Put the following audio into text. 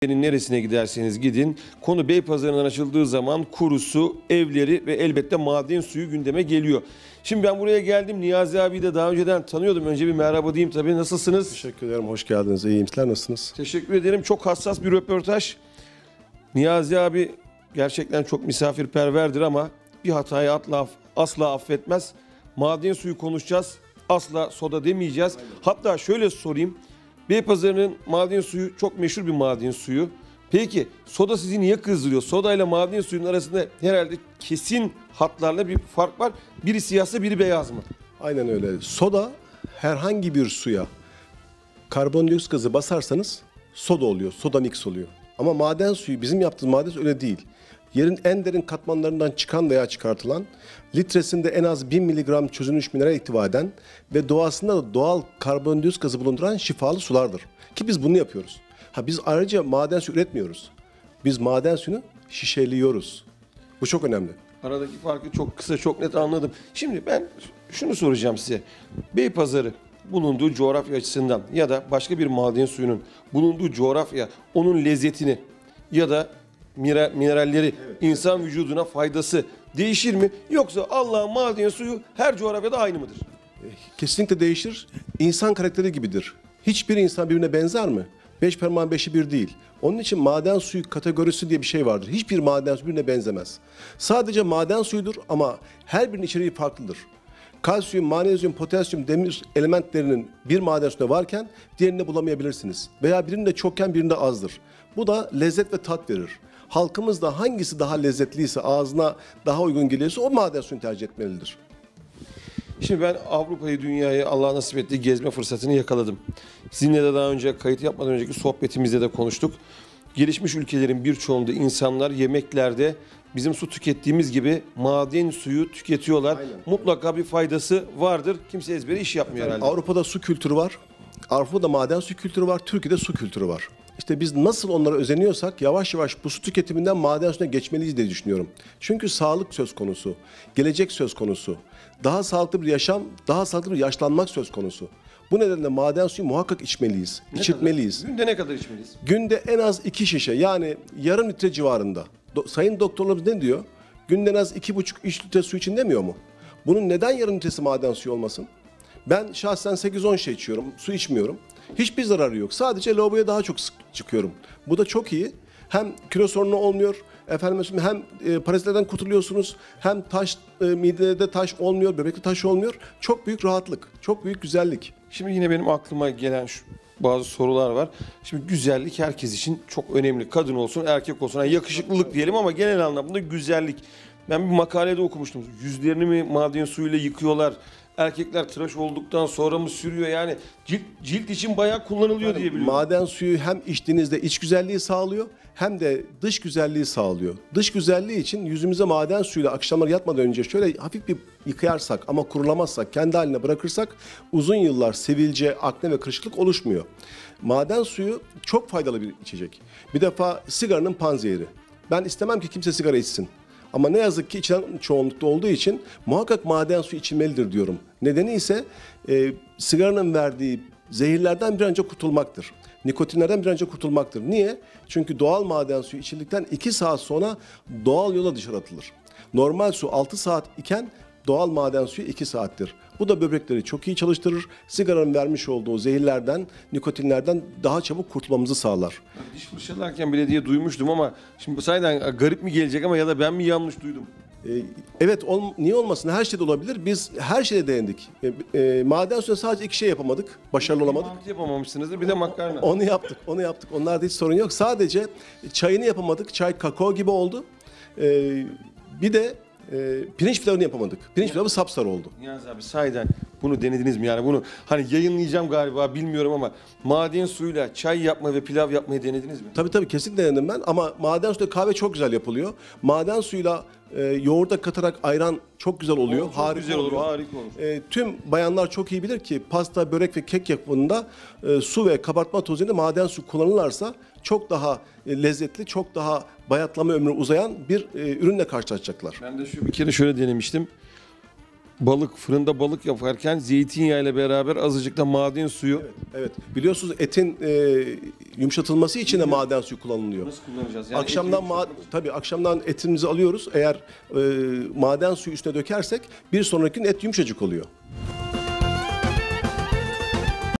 Türkiye'nin neresine giderseniz gidin konu Beypazarı'ndan açıldığı zaman kurusu, evleri ve elbette maden suyu gündeme geliyor. Şimdi ben buraya geldim. Niyazi abi de daha önceden tanıyordum. Önce bir merhaba diyeyim tabii. Nasılsınız? Teşekkür ederim. Hoş geldiniz. İyiyim. Sizler nasılsınız? Teşekkür ederim. Çok hassas bir röportaj. Niyazi abi gerçekten çok misafirperverdir ama bir hatayı atla, asla affetmez. Maden suyu konuşacağız. Asla soda demeyeceğiz. Hatta şöyle sorayım. Beypazarı'nın maden suyu çok meşhur bir maden suyu. Peki soda sizi niye kızdırıyor? Soda ile maden suyunun arasında herhalde kesin hatlarla bir fark var. Biri siyahsa biri beyaz mı? Aynen öyle. Soda herhangi bir suya karbondioksit gazı basarsanız soda oluyor. Soda mix oluyor. Ama maden suyu bizim yaptığımız maden suyu öyle değil. Yerin en derin katmanlarından çıkan veya çıkartılan, litresinde en az 1000 miligram çözülmüş mineral ihtiva eden ve doğasında da doğal karbondioksit gazı bulunduran şifalı sulardır. Ki biz bunu yapıyoruz. Ha biz ayrıca maden suyu üretmiyoruz. Biz maden suyunu şişeliyoruz. Bu çok önemli. Aradaki farkı çok kısa çok net anladım. Şimdi ben şunu soracağım size. Beypazarı bulunduğu coğrafya açısından ya da başka bir maden suyunun bulunduğu coğrafya onun lezzetini ya da mira- mineralleri insan vücuduna faydası değişir mi? Yoksa Allah'ın maden suyu her coğrafyada aynı mıdır? Kesinlikle değişir. İnsan karakteri gibidir. Hiçbir insan birbirine benzer mi? Beş parmağın beşi bir değil. Onun için maden suyu kategorisi diye bir şey vardır. Hiçbir maden suyu birbirine benzemez. Sadece maden suyudur ama her birinin içeriği farklıdır. Kalsiyum, magnezyum, potasyum, demir elementlerinin bir maden suyunda varken diğerini bulamayabilirsiniz. Veya birinde çokken birinde azdır. Bu da lezzet ve tat verir. Halkımız da hangisi daha lezzetliyse, ağzına daha uygun geliyorsa o maden suyunu tercih etmelidir. Şimdi ben Avrupa'yı, dünyayı Allah nasip ettiği gezme fırsatını yakaladım. Sizinle de daha önce kayıt yapmadan önceki sohbetimizde de konuştuk. Gelişmiş ülkelerin birçoğunda insanlar yemeklerde bizim su tükettiğimiz gibi maden suyu tüketiyorlar. Aynen. Mutlaka bir faydası vardır. Kimse ezbere iş yapmıyor herhalde. Avrupa'da su kültürü var. Avrupa'da maden su kültürü var. Türkiye'de su kültürü var. İşte biz nasıl onlara özeniyorsak yavaş yavaş bu su tüketiminden maden suyuna geçmeliyiz diye düşünüyorum. Çünkü sağlık söz konusu, gelecek söz konusu, daha sağlıklı bir yaşam, daha sağlıklı bir yaşlanmak söz konusu. Bu nedenle maden suyu muhakkak içmeliyiz, Ne içirtmeliyiz. kadar? Günde ne kadar içmeliyiz? Günde en az iki şişe yani yarım litre civarında. Do- sayın doktorlarımız ne diyor? Günde en az iki buçuk üç litre su için demiyor mu? Bunun neden yarım litresi maden suyu olmasın? Ben şahsen 8-10 şey içiyorum, su içmiyorum. Hiçbir zararı yok. Sadece lavaboya daha çok sık çıkıyorum. Bu da çok iyi. Hem kilo sorunu olmuyor, efendim hem e, parazitlerden kurtuluyorsunuz, hem taş e, midede taş olmuyor, böbrekte taş olmuyor. Çok büyük rahatlık, çok büyük güzellik. Şimdi yine benim aklıma gelen şu bazı sorular var. Şimdi güzellik herkes için çok önemli. Kadın olsun, erkek olsun. Yani yakışıklılık diyelim ama genel anlamda güzellik. Ben bir makalede okumuştum. Yüzlerini mi maden suyuyla yıkıyorlar? Erkekler tıraş olduktan sonra mı sürüyor? Yani cilt, cilt için bayağı kullanılıyor diye biliyorum. Maden suyu hem içtiğinizde iç güzelliği sağlıyor hem de dış güzelliği sağlıyor. Dış güzelliği için yüzümüze maden suyuyla akşamları yatmadan önce şöyle hafif bir yıkayarsak ama kurulamazsak, kendi haline bırakırsak uzun yıllar sivilce, akne ve kırışıklık oluşmuyor. Maden suyu çok faydalı bir içecek. Bir defa sigaranın panzehiri. Ben istemem ki kimse sigara içsin. Ama ne yazık ki içilen çoğunlukta olduğu için muhakkak maden suyu içilmelidir diyorum. Nedeni ise e, sigaranın verdiği zehirlerden bir an önce kurtulmaktır. Nikotinlerden bir an önce kurtulmaktır. Niye? Çünkü doğal maden suyu içildikten 2 saat sonra doğal yola dışarı atılır. Normal su 6 saat iken doğal maden suyu 2 saattir. Bu da böbrekleri çok iyi çalıştırır. Sigaranın vermiş olduğu zehirlerden, nikotinlerden daha çabuk kurtulmamızı sağlar. Diş fırçalarken bile diye duymuştum ama şimdi sahiden garip mi gelecek ama ya da ben mi yanlış duydum? Ee, Evet, ol- niye olmasın? Her şeyde olabilir. Biz her şeyde denedik. E, e, maden suyunda sadece iki şey yapamadık. Başarılı olamadık. Mantı yapamamışsınızdır bir de makarna. Onu yaptık, onu yaptık. Onlarda hiç sorun yok. Sadece çayını yapamadık. Çay kakao gibi oldu. Ee, bir de e, pirinç pilavını yapamadık. Pirinç pilavı sapsarı oldu. Niyazi abi sahiden bunu denediniz mi? Yani bunu hani yayınlayacağım galiba bilmiyorum ama maden suyuyla çay yapma ve pilav yapmayı denediniz mi? Tabii tabii kesinlikle denedim ben ama maden suyuyla kahve çok güzel yapılıyor. Maden suyuyla e, yoğurda katarak ayran çok güzel oluyor. Çok güzel olur, harika olur. E, tüm bayanlar çok iyi bilir ki pasta, börek ve kek yapımında e, su ve kabartma tozu yerine maden su kullanırlarsa çok daha e, lezzetli, çok daha bayatlama ömrü uzayan bir e, ürünle karşılaşacaklar. Ben de şu bir kere şöyle denemiştim. Balık fırında balık yaparken zeytinyağı ile beraber azıcık da maden suyu Evet. Biliyorsunuz etin e, yumuşatılması için de maden suyu kullanılıyor. nasıl kullanacağız? Yani akşamdan eti- ma- tabii akşamdan etimizi alıyoruz. Eğer e, maden suyu üstüne dökersek bir sonraki gün et yumuşacık oluyor.